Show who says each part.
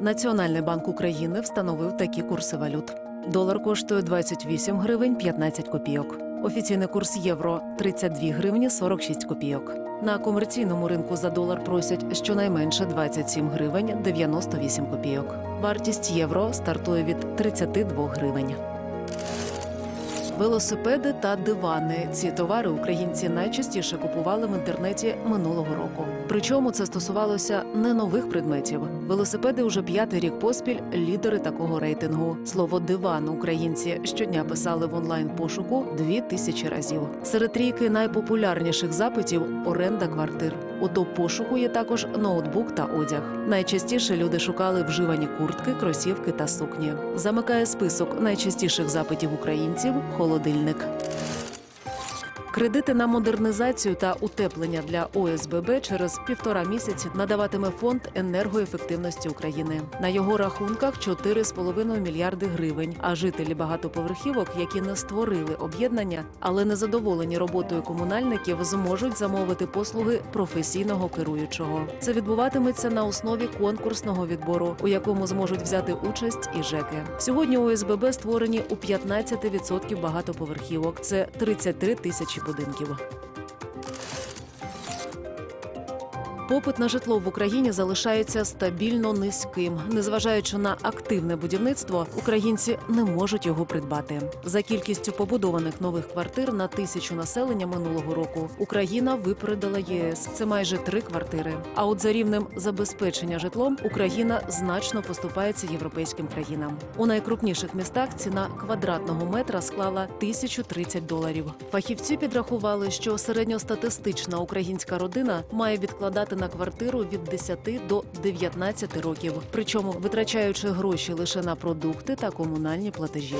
Speaker 1: Національний банк України встановив такі курси валют. Долар коштує 28 гривень 15 копійок. Офіційний курс євро 32 гривні 46 копійок. На комерційному ринку за долар просять щонайменше 27 гривень 98 копійок. Вартість євро стартує від 32 гривень. Велосипеди та дивани. Ці товари українці найчастіше купували в інтернеті минулого року. Причому це стосувалося не нових предметів. Велосипеди уже п'ятий рік поспіль лідери такого рейтингу. Слово диван українці щодня писали в онлайн пошуку дві тисячі разів. Серед трійки найпопулярніших запитів оренда квартир. У топ пошуку є також ноутбук та одяг. Найчастіше люди шукали вживані куртки, кросівки та сукні. Замикає список найчастіших запитів українців холодильник. Кредити на модернізацію та утеплення для ОСББ через півтора місяці надаватиме фонд енергоефективності України. На його рахунках 4,5 мільярди гривень. А жителі багатоповерхівок, які не створили об'єднання, але не задоволені роботою комунальників, зможуть замовити послуги професійного керуючого. Це відбуватиметься на основі конкурсного відбору, у якому зможуть взяти участь і ЖЕКи. Сьогодні ОСББ створені у 15% багатоповерхівок. Це 33 тисячі будинків. Попит на житло в Україні залишається стабільно низьким. Незважаючи на активне будівництво, українці не можуть його придбати. За кількістю побудованих нових квартир на тисячу населення минулого року Україна випередила ЄС. Це майже три квартири. А от за рівнем забезпечення житлом Україна значно поступається європейським країнам. У найкрупніших містах ціна квадратного метра склала 1030 доларів. Фахівці підрахували, що середньостатистична українська родина має відкладати на квартиру від 10 до 19 років, причому витрачаючи гроші лише на продукти та комунальні платежі.